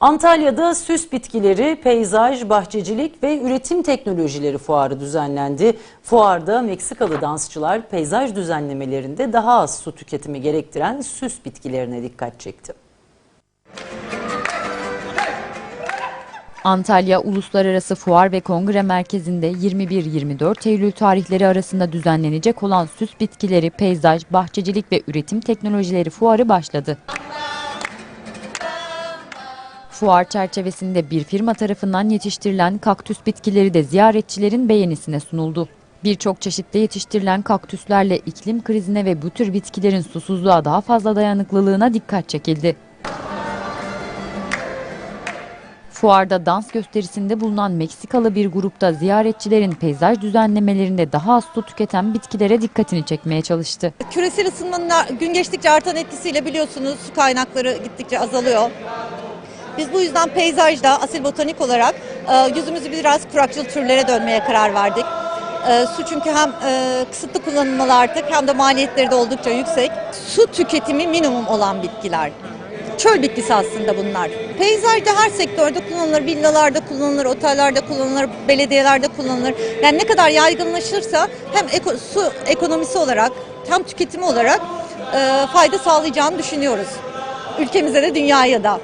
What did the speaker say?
Antalya'da süs bitkileri, peyzaj, bahçecilik ve üretim teknolojileri fuarı düzenlendi. Fuarda Meksikalı dansçılar peyzaj düzenlemelerinde daha az su tüketimi gerektiren süs bitkilerine dikkat çekti. Antalya Uluslararası Fuar ve Kongre Merkezi'nde 21-24 Eylül tarihleri arasında düzenlenecek olan süs bitkileri, peyzaj, bahçecilik ve üretim teknolojileri fuarı başladı. Fuar çerçevesinde bir firma tarafından yetiştirilen kaktüs bitkileri de ziyaretçilerin beğenisine sunuldu. Birçok çeşitte yetiştirilen kaktüslerle iklim krizine ve bu tür bitkilerin susuzluğa daha fazla dayanıklılığına dikkat çekildi. Fuarda dans gösterisinde bulunan Meksikalı bir grupta ziyaretçilerin peyzaj düzenlemelerinde daha az su tüketen bitkilere dikkatini çekmeye çalıştı. Küresel ısınmanın gün geçtikçe artan etkisiyle biliyorsunuz su kaynakları gittikçe azalıyor. Biz bu yüzden peyzajda asil botanik olarak e, yüzümüzü biraz kurakçıl türlere dönmeye karar verdik. E, Su çünkü hem e, kısıtlı kullanılmalı artık hem de maliyetleri de oldukça yüksek. Su tüketimi minimum olan bitkiler. Çöl bitkisi aslında bunlar. Peyzajda her sektörde kullanılır, villalarda kullanılır, otellerde kullanılır, belediyelerde kullanılır. Yani ne kadar yaygınlaşırsa hem eko- su ekonomisi olarak hem tüketimi olarak e, fayda sağlayacağını düşünüyoruz. Ülkemize de dünyaya da.